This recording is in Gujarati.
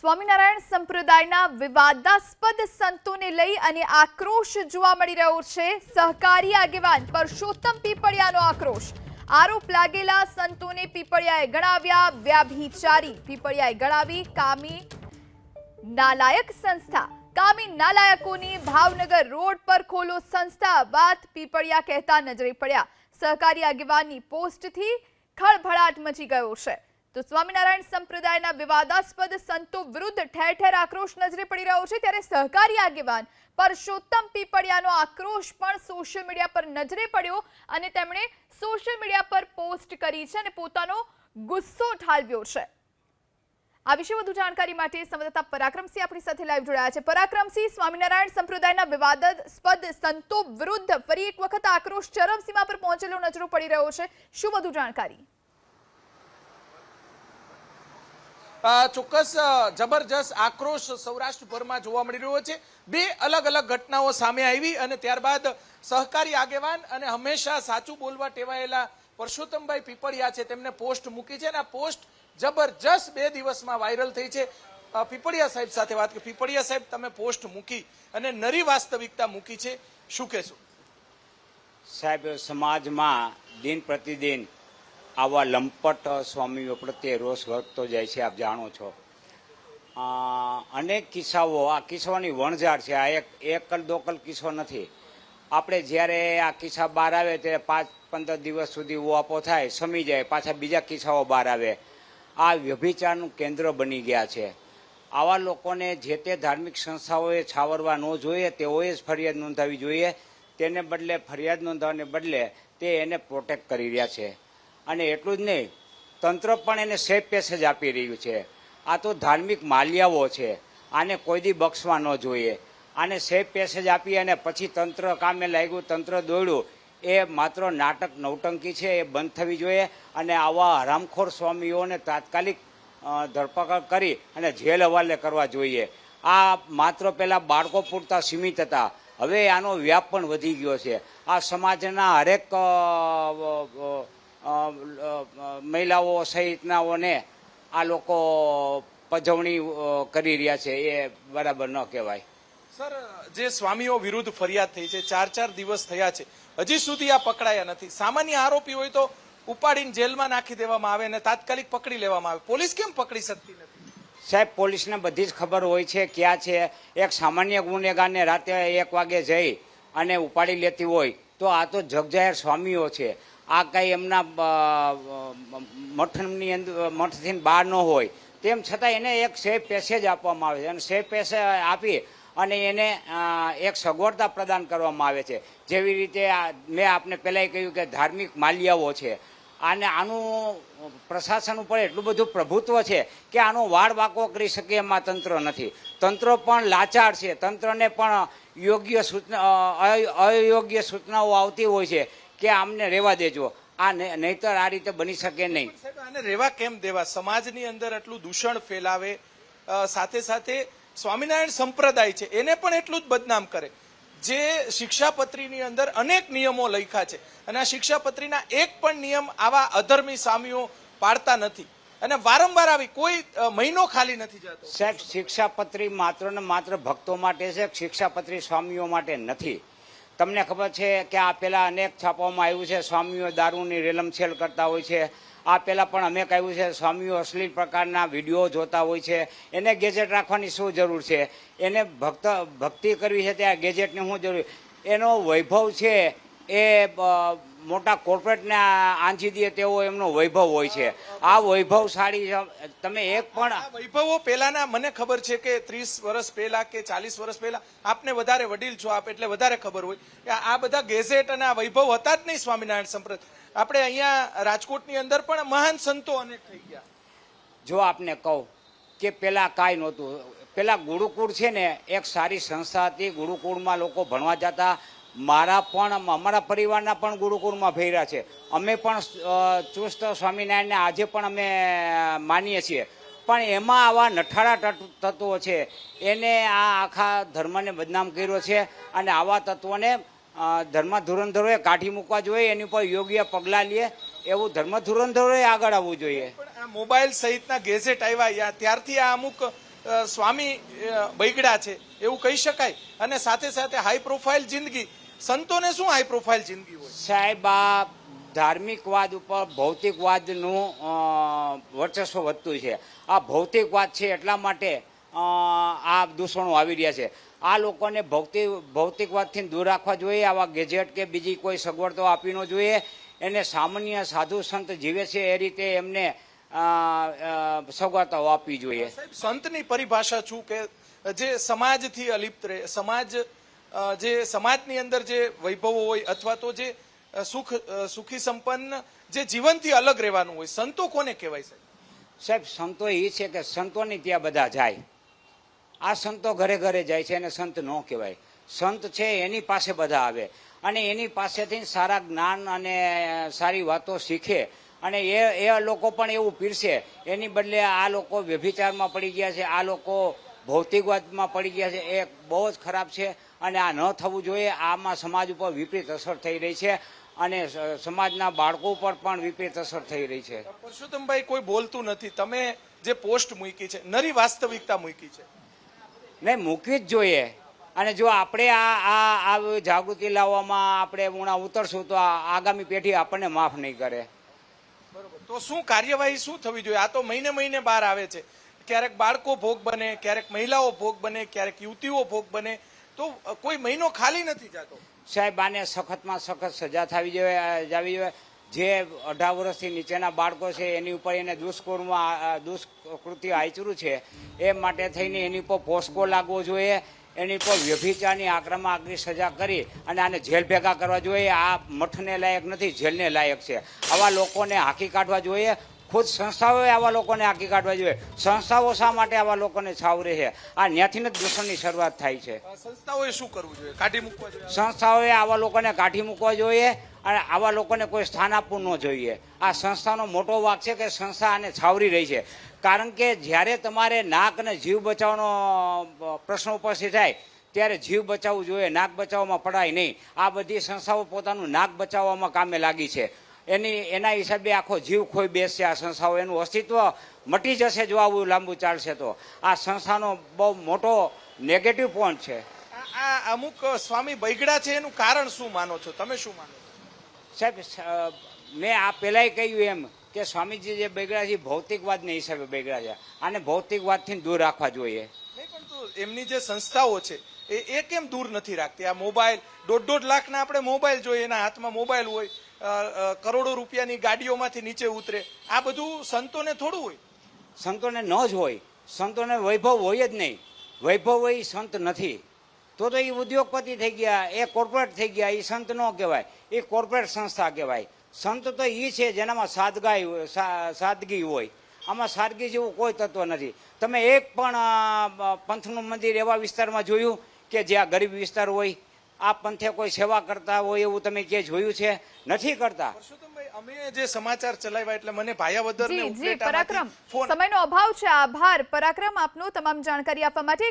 સ્વામિનારાયણ સંપ્રદાયના વિવાદાસ્પદ સંતોને લઈ અને આક્રોશ જોવા મળી રહ્યો છે. સહકારી આગેવાન પરસોત્તમ પીપળિયાનો આક્રોશ. આરોપ લાગેલા સંતોને પીપળિયાએ ગણાવ્યા. વ્યાભિચારી પીપળિયાએ ગણાવી કામી નાલાયક સંસ્થા. કામી નાલાયકોની ભાવનગર રોડ પર ખોલો સંસ્થા વાત પીપળિયા કહેતા નજરે પડ્યા. સહકારી આગેવાનની પોસ્ટથી ખળભળાટ મચી ગયો છે. તો સ્વામિનારાયણ સંપ્રદાયના વિવાદાસ્પદ સંતો વિરુદ્ધ ઠેર ઠેર આક્રોશ નજરે પડી રહ્યો છે. ત્યારે સહકારી આગેવાન પરસોત્તમ પીપળિયાનો આક્રોશ પણ સોશિયલ મીડિયા પર નજરે પડ્યો અને તેમણે સોશિયલ મીડિયા પર પોસ્ટ કરી છે અને પોતાનો ગુસ્સો ઠાલવ્યો છે. આ વિશે વધુ જાણકારી માટે સંવાદદાતા પરાક્રમસિંહ આપણી સાથે લાઈવ જોડાયા છે. પરાક્રમસિંહ, સ્વામિનારાયણ સંપ્રદાયના વિવાદાસ્પદ સંતો વિરુદ્ધ ફરી એક વખત આક્રોશ ચરમસીમા પર પહોંચેલો નજરો પડી રહ્યો છે. શું વધુ જાણકારી? ચોક્કસ જબરજસ્ત આક્રોશ સૌરાષ્ટ્રભરમાં જોવા મળી રહ્યો છે. બે અલગ અલગ ઘટનાઓ સામે આવી અને ત્યારબાદ સહકારી આગેવાન અને હંમેશા સાચું બોલવા ટેવાયેલા પરસોત્તમભાઈ પીપળિયા છે, તેમને પોસ્ટ મૂકી છે અને આ પોસ્ટ જબરજસ્ત બે દિવસમાં વાયરલ થઈ છે. પીપળિયા સાહેબ સાથે વાત કરી. પીપળિયા સાહેબ, તમે પોસ્ટ મૂકી અને નરી વાસ્તવિકતા મૂકી છે. શું કહેશો? સાહેબ, સમાજમાં દિન પ્રતિદિન આવા લંપટ સ્વામીઓ પ્રત્યે રોષ વધતો જાય છે, આપ જાણો છો. અનેક કિસ્સાઓ, આ કિસ્સાઓની વણઝાર છે, આ એક, એકલ દોકલ કિસ્સો નથી. આપણે જ્યારે આ કિસ્સા બહાર આવે ત્યારે પાંચ, પંદર દિવસ સુધી ઓપો થાય, સમી જાય, પાછા બીજા કિસ્સાઓ બહાર આવે. આ વ્યભિચારનું કેન્દ્ર બની ગયા છે. આવા લોકોને જે તે ધાર્મિક સંસ્થાઓએ છાવરવા ન જોઈએ, તેઓએ જ ફરિયાદ નોંધાવી જોઈએ. તેને બદલે ફરિયાદ નોંધાવવાને બદલે તે એને પ્રોટેક્ટ કરી રહ્યા છે. અને એટલું જ નહીં, તંત્ર પણ એને સેફ પેસેજ આપી રહ્યું છે. આ તો ધાર્મિક માલ્યાઓ છે, આને કોઈ દી બક્ષવા ન જોઈએ. આને સેફ પેસેજ આપી અને પછી તંત્ર કામે લાગ્યું, તંત્ર દોડ્યું, એ માત્ર નાટક નૌટંકી છે, એ બંધ થવી જોઈએ અને આવા હરામખોર સ્વામીઓને તાત્કાલિક ધરપકડ કરી અને જેલ હવાલે કરવા જોઈએ. આ માત્ર પહેલાં બાળકો પૂરતા સીમિત હતા. હવે આનો વ્યાપ પણ વધી ગયો છે. આ સમાજના હરેક મહિલાઓ સહિતનાઓને આ લોકો પજવણી કરી રહ્યા છે. એ બરાબર ન કહેવાય. સર જે સ્વામીઓ વિરુદ્ધ ફરિયાદ થઈ છે ચાર ચાર દિવસ થયા છે હજી સુધી આ પકડાયા નથી. સામાન્ય આરોપી હોય તો ઉપાડીને જેલમાં નાખી દેવામાં આવે અને તાત્કાલિક પકડી લેવામાં આવે. પોલીસ કેમ પકડી શકતી નથી? સાહેબ પોલીસને બધી જ ખબર હોય છે ક્યાં છે. એક સામાન્ય ગુનેગારને રાતે એક વાગે જઈ અને ઉપાડી લેતી હોય તો આ તો જગજાહેર સ્વામીઓ છે. આ કાંઈ એમના મઠની અંદર મઠથી બહાર ન હોય. તેમ છતાં એને એક સેફ પેસેજ આપવામાં આવે છે. અને સેફ પેસેજ આપી અને એને એક સગવડતા પ્રદાન કરવામાં આવે છે. જેવી રીતે મેં આપને પહેલાંય કહ્યું કે ધાર્મિક માલ્યાઓ છે. અને આનું પ્રશાસન ઉપર એટલું બધું પ્રભુત્વ છે કે આનો વાળ વાકો કરી શકે એમાં તંત્ર નથી. તંત્ર પણ લાચાર છે. તંત્રને પણ યોગ્ય સૂચના અયોગ્ય સૂચનાઓ આવતી હોય છે. કે આમને રહેવા દેજો. આ નહીતર આ રીતે બની શકે નહીં. અને રેવા કેમ દેવા? સમાજની અંદર એટલું દૂષણ ફેલાવે સાથે સાથે સ્વામિનારાયણ સંપ્રદાય છે એને પણ એટલું જ બદનામ કરે. જે શિક્ષાપત્રીની અંદર અનેક નિયમો લખ્યા છે અને આ શિક્ષાપત્રીના એક પણ નિયમ આવા અધર્મી સ્વામીઓ પાડતા નથી. અને વારંવાર આવી કોઈ મહિનો ખાલી નથી જતો. સાહેબ શિક્ષાપત્રી માત્ર ને માત્ર ભક્તો માટે છે શિક્ષાપત્રી સ્વામીઓ માટે નથી. તમને ખબર છે કે આ પહેલાં અનેક છાપવામાં આવ્યું છે, સ્વામીઓ દારૂની રેલમછેલ કરતા હોય છે. આ પહેલાં પણ અમે કહ્યું છે, સ્વામીઓ અશ્લીલ પ્રકારના વીડિયો જોતા હોય છે. એને ગેજેટ રાખવાની શું જરૂર છે? એને ભક્ત, ભક્તિ કરવી છે ત્યાં ગેજેટની શું જરૂર? એનો વૈભવ છે એ મોટા કોર્પોરેટને આંજી દે તેવો એમનો વૈભવ હોય છે. આ વૈભવશાળી તમે એક પણ વૈભવો પહેલાના મને ખબર છે કે ત્રીસ વર્ષ પહેલા કે ચાલીસ વર્ષ પહેલા આપને વધારે વડીલ છો આપ એટલે વધારે ખબર હોય. કે આ બધા ગેઝેટ અને આ વૈભવ હતા જ નહીં સ્વામિનારાયણ સંપ્રદ આપણે અહીંયા રાજકોટની અંદર પણ મહાન સંતો અનેક થઈ ગયા. જો આપને કહું કે પેલા કાંઈ નહોતું. પેલા ગુરુકુળ છે ને એક સારી સંસ્થા હતી. ગુરુકુળમાં લોકો ભણવા જતા. મારા પણ, અમારા પરિવારના પણ ગુરુકુળમાં ફેર્યા છે. અમે પણ ચુસ્ત સ્વામિનારાયણને આજે પણ અમે માનીએ છીએ. પણ એમાં આવા નઠારા તત્વો છે. એને આ આખા ધર્મને બદનામ કર્યો છે અને આવા તત્વોને ધર્મ ધુરંધરોએ કાઢી મૂકવા જોઈએ, એની ઉપર યોગ્ય પગલાં લે. એવું ધર્મ ધુરંધરોએ આગળ આવવું જોઈએ. મોબાઈલ સહિતના ગેઝેટ આવ્યા, ત્યારથી આ અમુક સ્વામી બૈગડા છે, એવું કહી શકાય. અને સાથે સાથે હાઈ પ્રોફાઇલ જિંદગી. સંતોને શું હાઈ પ્રોફાઇલ જિંદગી હોય? સાહેબ, આ ધાર્મિકવાદ ઉપર ભૌતિકવાદનું વર્ચસ્વ વધતું છે. આ ભૌતિકવાદ છે એટલા માટે આ દૂષણો આવી રહ્યા છે. આ લોકોને ભૌતિક ભૌતિકવાદથી દૂર રાખવા જોઈએ, આવા ગેજેટ કે બીજી કોઈ સગવડતો આપવી ન જોઈએ. એને સામાન્ય સાધુ સંત જીવે છે એ રીતે એમને સગવડતાઓ આપવી જોઈએ. સંતની પરિભાષા છું કે જે સમાજથી અલિપ્ત રહે સમાજ જે સમાજની અંદર જે વૈભવો હોય અથવા તો જે સુખ સુખી સંપન્ન જે જીવનથી અલગ રહેવાનું હોય સંતો કોને કહેવાય સાહેબ? સાહેબ સંતો એ છે કે સંતોની ત્યાં બધા જાય. આ સંતો ઘરે ઘરે જાય છે અને સંત ન કહેવાય. સંત છે એની પાસે બધા આવે. અને એની પાસેથી સારા જ્ઞાન અને સારી વાતો શીખે. અને એ એ લોકો પણ એવું પીરશે એની બદલે આ લોકો વ્યભિચારમાં પડી ગયા છે આ લોકો ભૌતિકવાદમાં પડી ગયા છે એ બહુ જ ખરાબ છે અને આ ન થવું જોઈએ આમાં સમાજ ઉપર વિપરીત અસર થઈ રહી છે અને સમાજના બાળકો ઉપર પણ વિપરીત અસર થઈ રહી છે. પરસોત્તમભાઈ કોઈ બોલતું નથી. તમે જે પોસ્ટ મૂકી છે નરી વાસ્તવિકતા મૂકી છે. નહીં મૂકવી જ જોઈએ. અને જો આપણે આ આ આ જાગૃતિ લાવવામાં આપણે ઉણા ઉતરશું તો આ આગામી પેઢી આપણને માફ નહીં કરે. તો શું કાર્યવાહી, શું થવી જોઈએ? આ તો મહિને મહિને બહાર આવે છે. ક્યારેક બાળકો ભોગ બને, ક્યારેક મહિલાઓ ભોગ બને, ક્યારેક યુવતીઓ ભોગ બને. તો કોઈ મહિનો ખાલી નથી જતો. સાહેબ, આને સખતમાં સખત સજા થવી જોઈએ જાવી જોઈએ. જે અઢાર વર્ષથી નીચેના બાળકો છે, એની ઉપર એને દુષ્કર્મ, આ- દુષ્કૃત્ય આચર્યું છે, એ માટે થઈને એની ઉપર પોસ્કો લાગવો જોઈએ. એની પર વ્યભિચારની આક્રમણ આગની સજા કરી અને આને જેલ ભેગા કરવા જોઈએ. આ મઠને લાયક નથી જેલને લાયક છે. આવા લોકોને હાંકી કાઢવા જોઈએ. ખુદ સંસ્થાઓએ આવા લોકોને હાંકી કાઢવા જોઈએ. સંસ્થાઓ શા માટે આવા લોકોને છાવરે છે આ ત્યાંથી જ દૂષણની શરૂઆત થાય છે. સંસ્થાઓએ શું કરવું જોઈએ? કાઢી મૂકવા જોઈએ? સંસ્થાઓએ આવા લોકોને કાઢી મૂકવા જોઈએ. અને આવા લોકોને કોઈ સ્થાન આપવું ન જોઈએ. આ સંસ્થાનો મોટો વાક છે કે સંસ્થા આને છાવરી રહી છે. કારણ કે જ્યારે તમારે નાક અને જીવ બચાવવાનો પ્રશ્ન ઉપસ્થિત થાય, ત્યારે જીવ બચાવવું જોઈએ, નાક બચાવવામાં પડાય નહીં. આ બધી સંસ્થાઓ પોતાનું નાક બચાવવામાં કામે લાગી છે. એની, એના હિસાબે આખો જીવ ખોઈ બેસશે આ સંસ્થાઓ. એનું અસ્તિત્વ મટી જશે જો આવું લાંબુ ચાલશે તો. આ સંસ્થાનો બહુ મોટો નેગેટિવ પોઈન્ટ છે. આ- અમુક સ્વામી બૈગડા છે, એનું કારણ શું માનો છો? તમે શું માનો સાહેબ મેં આ પહેલાંય કહ્યું એમ કે સ્વામીજી જે બગડ્યા છે ભૌતિકવાદ ભૌતિકવાદને હિસાબે બગડ્યા છે. આને ભૌતિકવાદથી દૂર રાખવા જોઈએ. નહીં તો એમની જે સંસ્થાઓ છે એ એ કેમ દૂર નથી રાખતી? આ મોબાઈલ દોઢ દોઢ લાખના આપણે મોબાઈલ જોઈએ એના હાથમાં મોબાઈલ હોય કરોડો રૂપિયાની ગાડીઓમાંથી નીચે ઉતરે. આ બધું સંતોને થોડું હોય? સંતોને ન જ હોય. સંતોને વૈભવ હોય જ નહીં. વૈભવ એ સંત નથી. તો તો એ ઉદ્યોગપતિ થઈ ગયા એ કોર્પોરેટ થઈ ગયા એ સંત ન કહેવાય. એ કોર્પોરેટ સંસ્થા કહેવાય. સંત તો એ છે જેનામાં સાદગાઈ સાદગી હોય. આમાં સાદગી જેવું કોઈ તત્વ નથી. તમે એક પણ પંથનું મંદિર એવા વિસ્તારમાં જોયું કે જ્યાં ગરીબ વિસ્તાર હોય આ પંથે કોઈ સેવા કરતા હોય એવું તમે કે જોયું છે? નથી કરતા? અમે જે સમાચાર ચલાવ્યા એટલે મને ભાયાવદર જી જી પરાક્રમ. સમયનો અભાવ છે આભાર. પરાક્રમ આપનો તમામ જાણકારી આપવા માટે